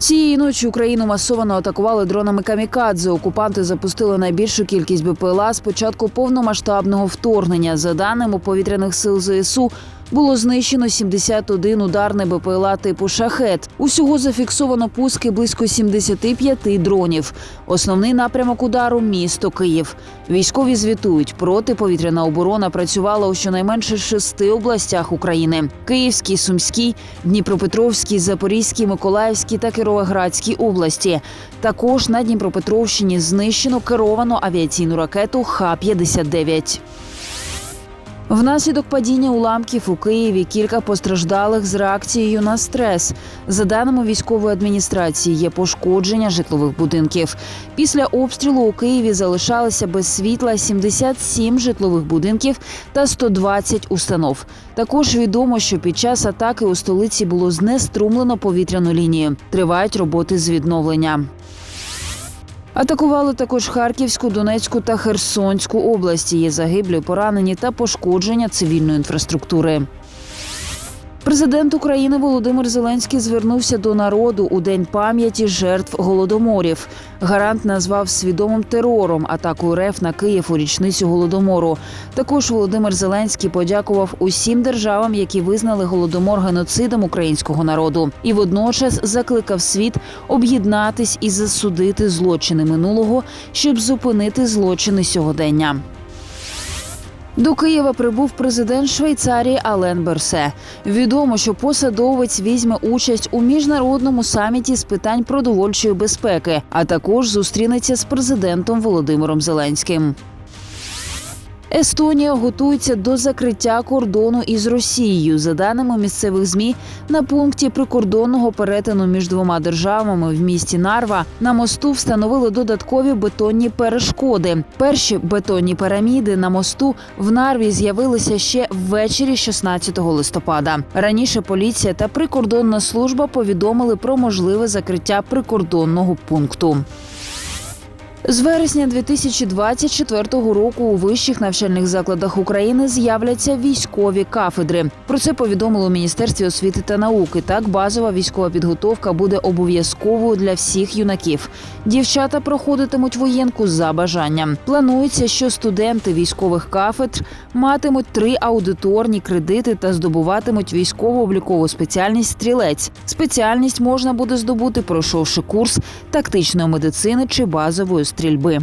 Цієї ночі Україну масово атакували дронами камікадзе. Окупанти запустили найбільшу кількість БПЛА з початку повномасштабного вторгнення. За даними повітряних сил ЗСУ, було знищено 71 ударний БПЛА типу шахет. Усього зафіксовано пуски близько 75 дронів. Основний напрямок удару місто Київ. Військові звітують, протиповітряна оборона працювала у щонайменше шести областях України: Київській, Сумській, Дніпропетровській, Запорізькій, Миколаївській та Кіровоградській області. Також на Дніпропетровщині знищено керовану авіаційну ракету Х-59. Внаслідок падіння уламків у Києві кілька постраждалих з реакцією на стрес. За даними військової адміністрації, є пошкодження житлових будинків. Після обстрілу у Києві залишалися без світла 77 житлових будинків та 120 установ. Також відомо, що під час атаки у столиці було знеструмлено повітряну лінію. Тривають роботи з відновлення. Атакували також Харківську, Донецьку та Херсонську області. Є загиблі, поранені та пошкодження цивільної інфраструктури. Президент України Володимир Зеленський звернувся до народу у день пам'яті жертв голодоморів. Гарант назвав свідомим терором атаку РФ на Київ у річницю голодомору. Також Володимир Зеленський подякував усім державам, які визнали голодомор геноцидом українського народу, і водночас закликав світ об'єднатись і засудити злочини минулого, щоб зупинити злочини сьогодення. До Києва прибув президент Швейцарії Ален Берсе. Відомо, що посадовець візьме участь у міжнародному саміті з питань продовольчої безпеки, а також зустрінеться з президентом Володимиром Зеленським. Естонія готується до закриття кордону із Росією. За даними місцевих змі, на пункті прикордонного перетину між двома державами в місті Нарва на мосту встановили додаткові бетонні перешкоди. Перші бетонні піраміди на мосту в Нарві з'явилися ще ввечері 16 листопада. Раніше поліція та прикордонна служба повідомили про можливе закриття прикордонного пункту. З вересня 2024 року у вищих навчальних закладах України з'являться військові кафедри. Про це повідомило у Міністерстві освіти та науки. Так, базова військова підготовка буде обов'язковою для всіх юнаків. Дівчата проходитимуть воєнку за бажанням. Планується, що студенти військових кафедр матимуть три аудиторні кредити та здобуватимуть військово-облікову спеціальність стрілець. Спеціальність можна буде здобути, пройшовши курс тактичної медицини чи базової стрільби.